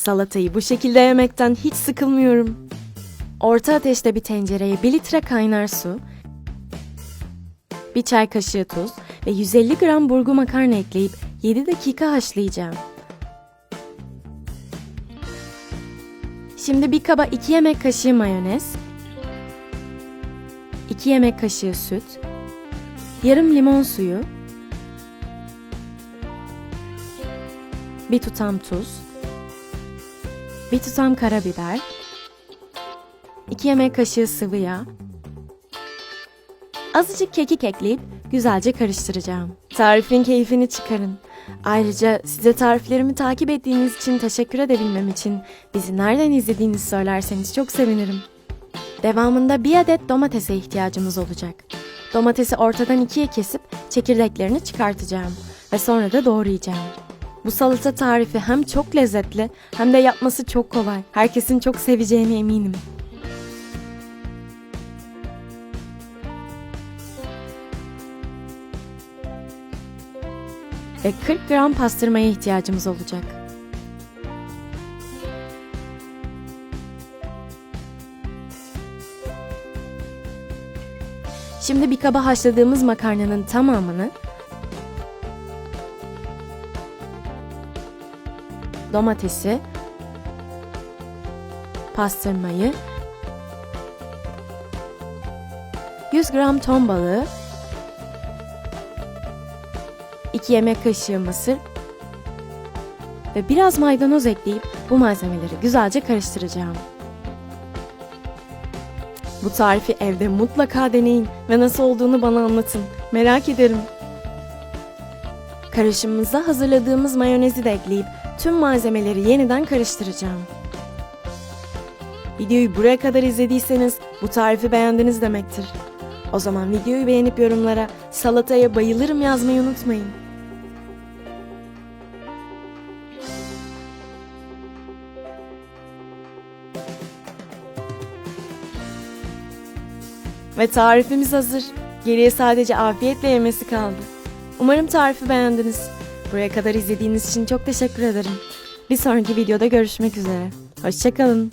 Salatayı bu şekilde yemekten hiç sıkılmıyorum. Orta ateşte bir tencereye 1 litre kaynar su, bir çay kaşığı tuz ve 150 gram burgu makarna ekleyip 7 dakika haşlayacağım. Şimdi bir kaba 2 yemek kaşığı mayonez, 2 yemek kaşığı süt, yarım limon suyu, bir tutam tuz, bir tutam karabiber, 2 yemek kaşığı sıvı yağ, azıcık kekik ekleyip güzelce karıştıracağım. Tarifin keyfini çıkarın. Ayrıca size tariflerimi takip ettiğiniz için teşekkür edebilmem için bizi nereden izlediğinizi söylerseniz çok sevinirim. Devamında bir adet domatese ihtiyacımız olacak. Domatesi ortadan ikiye kesip çekirdeklerini çıkartacağım ve sonra da doğrayacağım. Bu salata tarifi hem çok lezzetli hem de yapması çok kolay. Herkesin çok seveceğine eminim. Ve 40 gram pastırmaya ihtiyacımız olacak. Şimdi bir kaba haşladığımız makarnanın tamamını domatesi, pastırmayı, 100 gram ton balığı, 2 yemek kaşığı mısır ve biraz maydanoz ekleyip bu malzemeleri güzelce karıştıracağım. Bu tarifi evde mutlaka deneyin ve nasıl olduğunu bana anlatın. Merak ederim. Karışımımıza hazırladığımız mayonezi de ekleyip tüm malzemeleri yeniden karıştıracağım. Videoyu buraya kadar izlediyseniz bu tarifi beğendiniz demektir. O zaman videoyu beğenip yorumlara salataya bayılırım yazmayı unutmayın. Ve tarifimiz hazır. Geriye sadece afiyetle yemesi kaldı. Umarım tarifi beğendiniz. Buraya kadar izlediğiniz için çok teşekkür ederim. Bir sonraki videoda görüşmek üzere. Hoşçakalın.